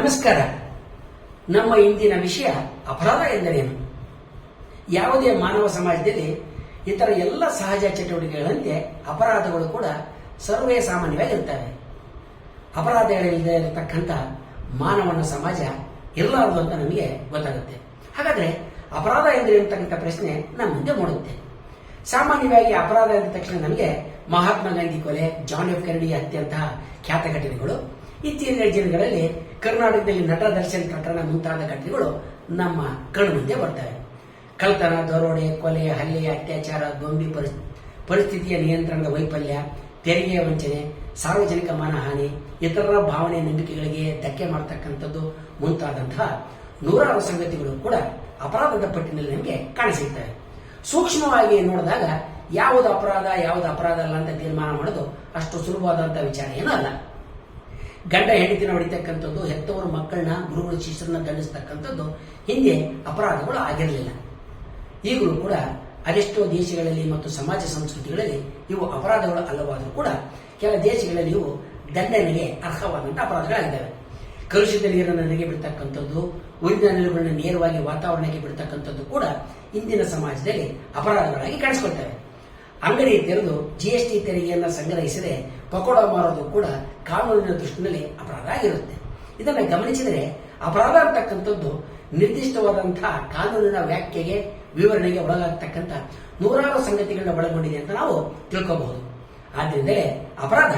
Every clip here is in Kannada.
ನಮಸ್ಕಾರ. ನಮ್ಮ ಇಂದಿನ ವಿಷಯ ಅಪರಾಧ ಎಂದರೇನು? ಯಾವುದೇ ಮಾನವ ಸಮಾಜದಲ್ಲಿ ಇತರ ಎಲ್ಲ ಸಹಜ ಚಟುವಟಿಕೆಗಳಂತೆ ಅಪರಾಧಗಳು ಕೂಡ ಸರ್ವೇ ಸಾಮಾನ್ಯವಾಗಿರ್ತವೆ ಅಪರಾಧಗಳಿಲ್ಲದೆ ಇರತಕ್ಕಂಥ ಮಾನವನ ಸಮಾಜ ಇರಲಾರದು ಅಂತ ನಮಗೆ ಗೊತ್ತಾಗುತ್ತೆ. ಹಾಗಾದ್ರೆ ಅಪರಾಧ ಎಂದರೆ ಪ್ರಶ್ನೆ ನಮ್ಮ ಮುಂದೆ ಮೂಡುತ್ತೆ. ಸಾಮಾನ್ಯವಾಗಿ ಅಪರಾಧ ಎಂದ ತಕ್ಷಣ ನಮಗೆ ಮಹಾತ್ಮ ಗಾಂಧಿ ಕೊಲೆ ಜಾನ್ ಎಫ್ ಕೆರಡಿ ಅತ್ಯಂತ ಖ್ಯಾತ ಘಟನೆಗಳು ಇತ್ತೀಚಿನ ದಿನಗಳಲ್ಲಿ ಕರ್ನಾಟಕದಲ್ಲಿ ನಟ ದರ್ಶನ್ ಪ್ರಕರಣ ಮುಂತಾದ ಘಟನೆಗಳು ನಮ್ಮ ಕಣ್ಮುಂದೆ ಬರ್ತವೆ. ಕಳ್ತನ ದರೋಡೆ, ಕೊಲೆ, ಹಲ್ಲೆ, ಅತ್ಯಾಚಾರ ದೊಂಬಿ ಪರಿಸ್- ಪರಿಸ್ಥಿತಿಯ ನಿಯಂತ್ರಣದ ವೈಫಲ್ಯ, ತೆರಿಗೆ ವಂಚನೆ, ಸಾರ್ವಜನಿಕ ಮಾನಹಾನಿ, ಇತರರ ಭಾವನೆ ನಂಬಿಕೆಗಳಿಗೆ ಧಕ್ಕೆ ಮಾಡತಕ್ಕಂಥದ್ದು ಮುಂತಾದಂತಹ ನೂರಾರು ಸಂಗತಿಗಳು ಕೂಡ ಅಪರಾಧದ ಪಟ್ಟಿನಲ್ಲಿ ನಮಗೆ ಕಾಣಸಿಗ್ತವೆ ಸೂಕ್ಷ್ಮವಾಗಿ ನೋಡಿದಾಗ, ಯಾವುದು ಅಪರಾಧ ಯಾವುದು ಅಪರಾಧ ಅಲ್ಲ ಅಂತ ತೀರ್ಮಾನ ಮಾಡೋದು ಅಷ್ಟು ಸುಲಭವಾದಂತಹ ವಿಚಾರ ಏನೂ ಅಲ್ಲ. ಗಂಡ ಹೆಂಡತಿನ ಹೊಡಿತಕ್ಕಂಥದ್ದು, ಹೆತ್ತವರ ಮಕ್ಕಳನ್ನ ಗುರುಗಳು ಶಿಷ್ಯರನ್ನ ದಂಡಿಸ್ತಕ್ಕಂಥದ್ದು, ಹಿಂದೆ ಅಪರಾಧಗಳು ಆಗಿರಲಿಲ್ಲ. ಈಗಲೂ ಕೂಡ ಅದೆಷ್ಟೋ ದೇಶಗಳಲ್ಲಿ ಮತ್ತು ಸಮಾಜ ಸಂಸ್ಕೃತಿಗಳಲ್ಲಿ ಇವು ಅಪರಾಧಗಳು ಅಲ್ಲವಾದರೂ ಕೂಡ ಕೆಲ ದೇಶಗಳಲ್ಲಿ ಇವು ದಂಡನೆಗೆ ಅರ್ಹವಾದಂತಹ ಅಪರಾಧಗಳಾಗಿದ್ದಾವೆ. ಕಲುಷಿತ ನೀರನ್ನು ನನಗೆ ಬಿಡ್ತಕ್ಕಂಥದ್ದು, ಉರಿದ ನೀರುಗಳನ್ನ ನೇರವಾಗಿ ವಾತಾವರಣಕ್ಕೆ ಬಿಡ್ತಕ್ಕಂಥದ್ದು ಕೂಡ ಇಂದಿನ ಸಮಾಜದಲ್ಲಿ ಅಪರಾಧಗಳಾಗಿ ಕಾಣಿಸ್ಕೊಳ್ತವೆ. ಅಂಗಡಿ ತೆರೆದು ಜಿಎಸ್ಟಿ ತೆರಿಗೆಯನ್ನು ಸಂಗ್ರಹಿಸದೆ ಪಕೋಡ ಮಾರೋದು ಕೂಡ ಕಾನೂನಿನ ದೃಷ್ಟಿನಲ್ಲಿ ಅಪರಾಧ ಆಗಿರುತ್ತೆ. ಇದನ್ನು ಗಮನಿಸಿದರೆ ಅಪರಾಧ ಅಂತಕ್ಕಂಥದ್ದು ನಿರ್ದಿಷ್ಟವಾದಂತಹ ಕಾನೂನಿನ ವ್ಯಾಖ್ಯೆಗೆ ವಿವರಣೆಗೆ ಒಳಗಾಗತಕ್ಕಂಥ ನೂರಾರು ಸಂಗತಿಗಳನ್ನ ಒಳಗೊಂಡಿದೆ ಅಂತ ನಾವು ತಿಳ್ಕೋಬಹುದು. ಆದ್ದರಿಂದಲೇ ಅಪರಾಧ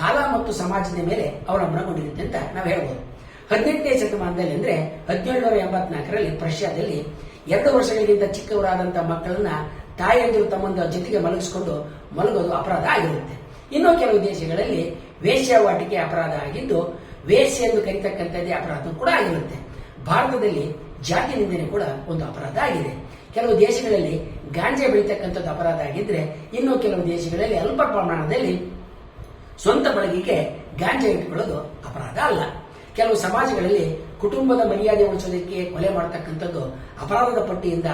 ಕಾಲ ಮತ್ತು ಸಮಾಜದ ಮೇಲೆ ಅವಲಂಬನೆಗೊಂಡಿರುತ್ತೆ ಅಂತ ನಾವು ಹೇಳ್ಬೋದು. ಹದಿನೆಂಟನೇ ಶತಮಾನದಲ್ಲಿ ಅಂದ್ರೆ ಹದಿನೇಳುನೂರ ಎಂಬತ್ನಾಲ್ಕರಲ್ಲಿ ಪ್ರಷ್ಯಾದಲ್ಲಿ ಎರಡು ವರ್ಷಗಳಿಗಿಂತ ಚಿಕ್ಕವರಾದಂತಹ ಮಕ್ಕಳನ್ನ ತಾಯಿಯಂದಿರು ತಮ್ಮಂದ ಜೊತೆಗೆ ಮಲಗಿಸಿಕೊಂಡು ಮಲಗೋದು ಅಪರಾಧ ಆಗಿರುತ್ತೆ. ಇನ್ನು ಕೆಲವು ದೇಶಗಳಲ್ಲಿ ವೇಶ್ಯಾವಾಟಿಕೆ ಅಪರಾಧ ಆಗಿದ್ದು ವೇಶ್ಯ ಎಂದು ಕರಿತಕ್ಕಂಥದ್ದೇ ಅಪರಾಧ ಕೂಡ ಆಗಿರುತ್ತೆ. ಭಾರತದಲ್ಲಿ ಜಾತಿ ನಿಂದನೆ ಕೂಡ ಒಂದು ಅಪರಾಧ ಆಗಿದೆ. ಕೆಲವು ದೇಶಗಳಲ್ಲಿ ಗಾಂಜೆ ಬೆಳೀತಕ್ಕಂಥದ್ದು ಅಪರಾಧ ಆಗಿದ್ರೆ, ಇನ್ನು ಕೆಲವು ದೇಶಗಳಲ್ಲಿ ಅಲ್ಪ ಪ್ರಮಾಣದಲ್ಲಿ ಸ್ವಂತ ಬಳಗಿಗೆ ಗಾಂಜೆ ಇಟ್ಟುಕೊಳ್ಳೋದು ಅಪರಾಧ ಅಲ್ಲ. ಕೆಲವು ಸಮಾಜಗಳಲ್ಲಿ ಕುಟುಂಬದ ಮರ್ಯಾದೆ ಉಳಿಸೋದಕ್ಕೆ ಕೊಲೆ ಮಾಡತಕ್ಕಂಥದ್ದು ಅಪರಾಧದ ಪಟ್ಟಿಯಿಂದ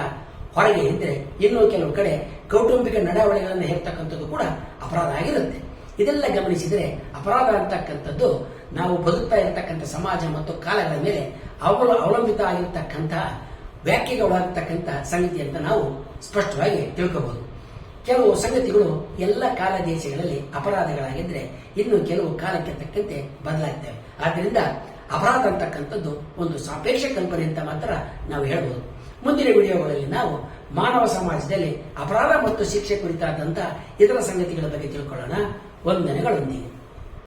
ಹೊರಗೆ ಇದ್ದರೆ ಇನ್ನೂ ಕೆಲವು ಕಡೆ ಕೌಟುಂಬಿಕ ನಡಾವಳಿಗಳನ್ನು ಹೇರ್ತಕ್ಕಂಥದ್ದು ಕೂಡ ಅಪರಾಧ ಆಗಿರುತ್ತೆ. ಇದೆಲ್ಲ ಗಮನಿಸಿದರೆ ಅಪರಾಧ ಅಂತಕ್ಕಂಥದ್ದು ನಾವು ಬದುಕ್ತಾ ಇರತಕ್ಕಂಥ ಸಮಾಜ ಮತ್ತು ಕಾಲಗಳ ಮೇಲೆ ಅವಲ, ಅವಲಂಬಿತ ಆಗಿರ್ತಕ್ಕಂಥ ವ್ಯಾಖ್ಯೆಗೆ ಒಳಗಾಗತಕ್ಕಂಥ ಸಂಗತಿ ಅಂತ ನಾವು ಸ್ಪಷ್ಟವಾಗಿ ತಿಳ್ಕೋಬಹುದು ಕೆಲವು ಸಂಗತಿಗಳು ಎಲ್ಲ ಕಾಲ ದೇಶಗಳಲ್ಲಿ ಅಪರಾಧಗಳಾಗಿದ್ದರೆ ಇನ್ನು ಕೆಲವು ಕಾಲಕ್ಕೆ ತಕ್ಕಂತೆ ಬದಲಾಗ್ತವೆ. ಆದ್ದರಿಂದ ಅಪರಾಧ ಅಂತಕ್ಕಂಥದ್ದು ಒಂದು ಸಾಪೇಕ್ಷ ಕಲ್ಪನೆ ಅಂತ ಮಾತ್ರ ನಾವು ಹೇಳ್ಬೋದು. ಮುಂದಿನ ವಿಡಿಯೋಗಳಲ್ಲಿ ನಾವು ಮಾನವ ಸಮಾಜದಲ್ಲಿ ಅಪರಾಧ ಮತ್ತು ಶಿಕ್ಷೆ ಕುರಿತಾದಂತಹ ಇತರ ಸಂಗತಿಗಳ ಬಗ್ಗೆ ತಿಳ್ಕೊಳ್ಳೋಣ. ವಂದನೆಗಳೊಂದಿಗೆ